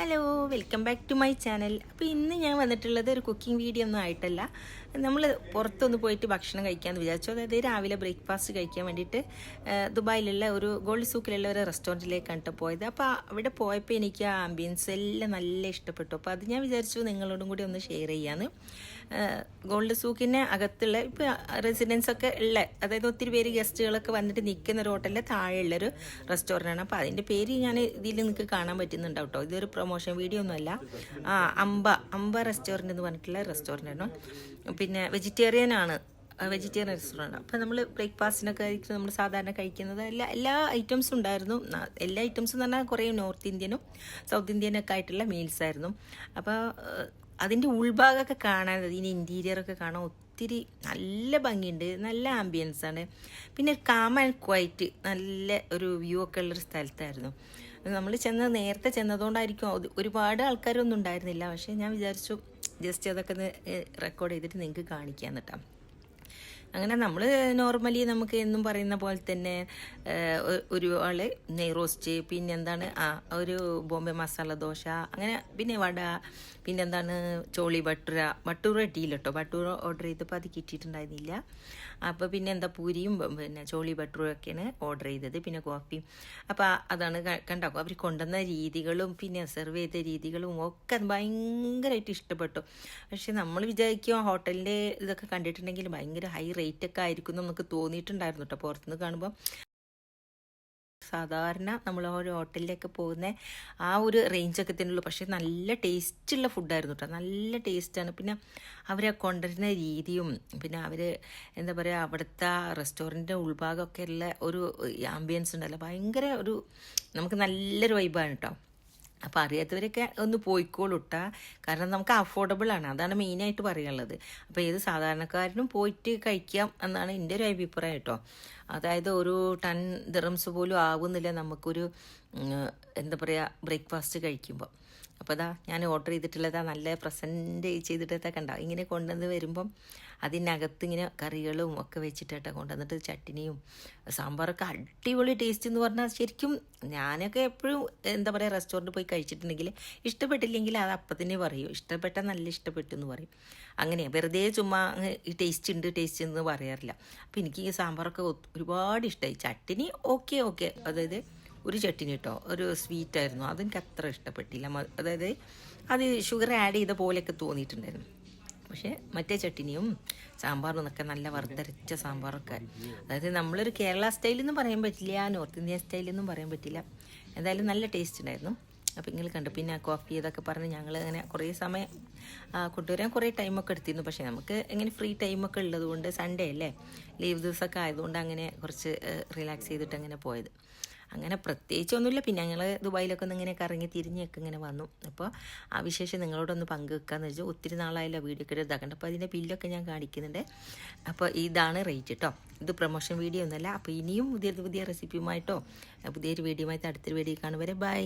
Hello welcome back to my channel. അപ്പോൾ ഇന്ന് ഞാൻ വന്നിട്ടുള്ളത് ഒരു കുക്കിംഗ് വീഡിയോ ഒന്നും ആയിട്ടല്ല. നമ്മൾ പുറത്തൊന്ന് പോയിട്ട് ഭക്ഷണം കഴിക്കാമെന്ന് വിചാരിച്ചു. അതായത് രാവിലെ ബ്രേക്ക്ഫാസ്റ്റ് കഴിക്കാൻ വേണ്ടിയിട്ട് ദുബായിലുള്ള ഒരു ഗോൾഡ് സൂക്കിലുള്ള ഒരു റെസ്റ്റോറന്റിലേക്കാണ് കേട്ടോ പോയത്. അപ്പോൾ അവിടെ പോയപ്പോൾ എനിക്ക് ആ ആംബിയൻസ് എല്ലാം നല്ല ഇഷ്ടപ്പെട്ടു. അപ്പോൾ അത് ഞാൻ വിചാരിച്ചു നിങ്ങളോടും കൂടി ഒന്ന് ഷെയർ ചെയ്യാമെന്ന് ഗോൾഡ് സൂക്കിന് അകത്തുള്ള ഇപ്പോൾ റെസിഡൻസ് ഒക്കെ ഉള്ള അതായത് ഒത്തിരി പേര് ഗസ്റ്റുകളൊക്കെ വന്നിട്ട് നിൽക്കുന്ന ഒരു ഹോട്ടലിന്റെ താഴെയുള്ളൊരു റെസ്റ്റോറന്റാണ് അപ്പോൾ അതിന്റെ പേര് ഞാൻ ഇതിൽ നിങ്ങൾക്ക് കാണാൻ പറ്റുന്നുണ്ടാവും കേട്ടോ. ഇതൊരു പ്രൊമോഷൻ വീഡിയോ ഒന്നുമല്ല ആ അമ്പ അമ്പ റെസ്റ്റോറന്റ് എന്ന് പറഞ്ഞിട്ടുള്ള റെസ്റ്റോറന്റ് ആണ്. പിന്നെ വെജിറ്റേറിയൻ ആണ്. വെജിറ്റേറിയൻ റെസ്റ്റോറന്റ് അപ്പോൾ നമ്മൾ ബ്രേക്ക്ഫാസ്റ്റിനൊക്കെ ആയിരിക്കും നമ്മൾ സാധാരണ കഴിക്കുന്നത് എല്ലാ എല്ലാ ഐറ്റംസും ഉണ്ടായിരുന്നു. എല്ലാ ഐറ്റംസും എന്ന് പറഞ്ഞാൽ കുറേ നോർത്ത് ഇന്ത്യനും സൗത്ത് ഇന്ത്യനൊക്കെ ആയിട്ടുള്ള മീൽസ് ആയിരുന്നു. അപ്പോൾ അതിന്റെ ഉൾഭാഗമൊക്കെ കാണാൻ ഇതിന്റെ ഇന്റീരിയറൊക്കെ കാണാൻ ഒത്തിരി നല്ല ഭംഗിയുണ്ട്. നല്ല ആംബിയൻസ് ആണ്. പിന്നെ കാമൻ ക്വൈറ്റ് നല്ല ഒരു വ്യൂ ഒക്കെ ഉള്ളൊരു സ്ഥലത്തായിരുന്നു. നമ്മൾ ചെന്ന് നേരത്തെ ചെന്നതുകൊണ്ടായിരിക്കും ഒരുപാട് ആൾക്കാരൊന്നും ഉണ്ടായിരുന്നില്ല. പക്ഷേ ഞാൻ വിചാരിച്ചു ജസ്റ്റ് അതൊക്കെ ഒന്ന് റെക്കോർഡ് ചെയ്തിട്ട് നിങ്ങൾക്ക് കാണിക്കാന്ന് കേട്ടോ അങ്ങനെ നമ്മൾ നോർമലി നമുക്ക് എന്നും പറയുന്ന പോലെ തന്നെ ഒരു ആൾ നെയ് റോസ്റ്റ് പിന്നെ എന്താണ് ആ ഒരു ബോംബെ മസാല ദോശ അങ്ങനെ പിന്നെ വട പിന്നെ എന്താണ് ചോളി ബട്ടൂര ബട്ടൂറ ഇട്ടിയില്ല കേട്ടോ ഓർഡർ ചെയ്തപ്പോൾ അത് കിട്ടിയിട്ടുണ്ടായിരുന്നില്ല. അപ്പോൾ പിന്നെ എന്താ പൂരിയും പിന്നെ ചോളി ബട്ടൂറൊക്കെയാണ് ഓർഡർ ചെയ്തത്. പിന്നെ കോഫിയും അപ്പോൾ അതാണ് കണ്ടാക്കും. കണ്ടോ അവർ കൊണ്ടുവന്ന രീതികളും പിന്നെ സെർവ് ചെയ്ത രീതികളും ഒക്കെ ഭയങ്കരമായിട്ട് ഇഷ്ടപ്പെട്ടു. പക്ഷെ നമ്മൾ വിചാരിക്കും ഹോട്ടലിന്റെ ഇതൊക്കെ കണ്ടിട്ടുണ്ടെങ്കിൽ ഭയങ്കര ഹൈ റേറ്റ് ഒക്കെ ആയിരിക്കും നമുക്ക് തോന്നിയിട്ടുണ്ടായിരുന്നു കേട്ടോ പുറത്തുനിന്ന് കാണുമ്പോൾ സാധാരണ നമ്മൾ ഒരു ഹോട്ടലിലേക്ക് പോകുന്ന ആ ഒരു റേഞ്ചൊക്കെ തന്നെയുള്ളൂ പക്ഷേ നല്ല ടേസ്റ്റുള്ള ഫുഡായിരുന്നു കേട്ടോ നല്ല ടേസ്റ്റാണ് പിന്നെ അവരെ കൊണ്ടുവരുന്ന രീതിയും പിന്നെ അവർ എന്താ പറയുക അവിടുത്തെ റെസ്റ്റോറന്റിന്റെ ഉൾഭാഗമൊക്കെ ഉള്ള ഒരു ആംബിയൻസ് ഉണ്ടല്ലോ. ഭയങ്കര ഒരു നമുക്ക് നല്ലൊരു വൈബാണ് കേട്ടോ അപ്പോൾ അറിയാത്തവരൊക്കെ ഒന്ന് പോയിക്കോളൂട്ട കാരണം നമുക്ക് അഫോർഡബിൾ ആണ്. അതാണ് മെയിനായിട്ട് പറയാനുള്ളത്. അപ്പോൾ ഏത് സാധാരണക്കാരനും പോയിട്ട് കഴിക്കാം എന്നാണ് എന്റെ ഒരു അഭിപ്രായം കേട്ടോ അതായത് ഒരു ടൺ ദിറംസ് പോലും ആവുന്നില്ല നമുക്കൊരു എന്താ പറയുക ബ്രേക്ക്ഫാസ്റ്റ് കഴിക്കുമ്പോൾ അപ്പോൾ അതാ ഞാൻ ഓർഡർ ചെയ്തിട്ടുള്ളതാ നല്ല പ്രസന്റ് ചെയ്തിട്ടൊക്കെ കണ്ട? ഇങ്ങനെ കൊണ്ടുവന്ന് വരുമ്പം അതിനകത്ത് ഇങ്ങനെ കറികളും ഒക്കെ വെച്ചിട്ടേട്ടാ കൊണ്ടുവന്നിട്ട് ചട്ടിനിയും സാമ്പാറൊക്കെ അടിപൊളി ടേസ്റ്റ് എന്ന് പറഞ്ഞാൽ ശരിക്കും ഞാനൊക്കെ എപ്പോഴും എന്താ പറയുക റെസ്റ്റോറന്റ് പോയി കഴിച്ചിട്ടുണ്ടെങ്കിൽ ഇഷ്ടപ്പെട്ടില്ലെങ്കിൽ അത് അപ്പം തന്നെ പറയും. ഇഷ്ടപ്പെട്ടാൽ നല്ല ഇഷ്ടപ്പെട്ടു എന്ന് പറയും. അങ്ങനെ വെറുതെ ചുമ്മാ ഈ ടേസ്റ്റ് ഉണ്ട് ടേസ്റ്റ് എന്ന് പറയാറില്ല. അപ്പോൾ എനിക്ക് ഈ സാമ്പാറൊക്കെ ഒരുപാട് ഇഷ്ടമായി ചട്ടിനി ഓക്കെ ഓക്കെ അതായത് ഒരു ചട്ടിനി കേട്ടോ ഒരു സ്വീറ്റ് ആയിരുന്നു. അതെനിക്ക് അത്ര ഇഷ്ടപ്പെട്ടില്ല. അതായത് അത് ഷുഗർ ആഡ് ചെയ്ത പോലെയൊക്കെ തോന്നിയിട്ടുണ്ടായിരുന്നു. പക്ഷേ മറ്റേ ചട്ടിനിയും സാമ്പാറും ഒക്കെ നല്ല വറുത്തരച്ച സാമ്പാറൊക്കെ. അതായത് നമ്മളൊരു കേരള സ്റ്റൈലെന്നും പറയാൻ പറ്റില്ല നോർത്ത് ഇന്ത്യൻ സ്റ്റൈലെന്നും പറയാൻ പറ്റില്ല. എന്തായാലും നല്ല ടേസ്റ്റ് ഉണ്ടായിരുന്നു. അപ്പോൾ നിങ്ങൾ കണ്ടു. പിന്നെ കോഫി ഇതൊക്കെ പറഞ്ഞ് ഞങ്ങൾ അങ്ങനെ കുറേ സമയം കൊണ്ടുവരാൻ കുറേ ടൈമൊക്കെ എടുത്തിരുന്നു. പക്ഷേ നമുക്ക് ഇങ്ങനെ ഫ്രീ ടൈമൊക്കെ ഉള്ളതുകൊണ്ട് സൺഡേ അല്ലേ ലീവ് ദിവസമൊക്കെ ആയതുകൊണ്ട് അങ്ങനെ കുറച്ച് റിലാക്സ് ചെയ്തിട്ട് അങ്ങനെ പോയത്. അങ്ങനെ പ്രത്യേകിച്ചൊന്നുമില്ല. പിന്നെ ഞങ്ങൾ ദുബായിലൊക്കെ ഒന്ന് ഇങ്ങനെ കറങ്ങി തിരിഞ്ഞൊക്കെ ഇങ്ങനെ വന്നു. അപ്പോൾ ആ വിശേഷം നിങ്ങളോടൊന്ന് പങ്കുവെക്കാന്ന് വെച്ചാൽ ഒത്തിരി നാളായല്ലോ വീഡിയോ ഒക്കെ ഇതാക്കണ്ട അപ്പോൾ അതിന്റെ ബില്ലൊക്കെ ഞാൻ കാണിക്കുന്നുണ്ട്. അപ്പോൾ ഇതാണ് റേറ്റ് കേട്ടോ ഇത് പ്രൊമോഷൻ വീഡിയോ ഒന്നുമല്ല. അപ്പോൾ ഇനിയും പുതിയ പുതിയ റെസിപ്പിയുമായിട്ടോ പുതിയൊരു വീഡിയോയുമായിട്ട് അടുത്തൊരു വീഡിയോ കാണുവരെ ബൈ.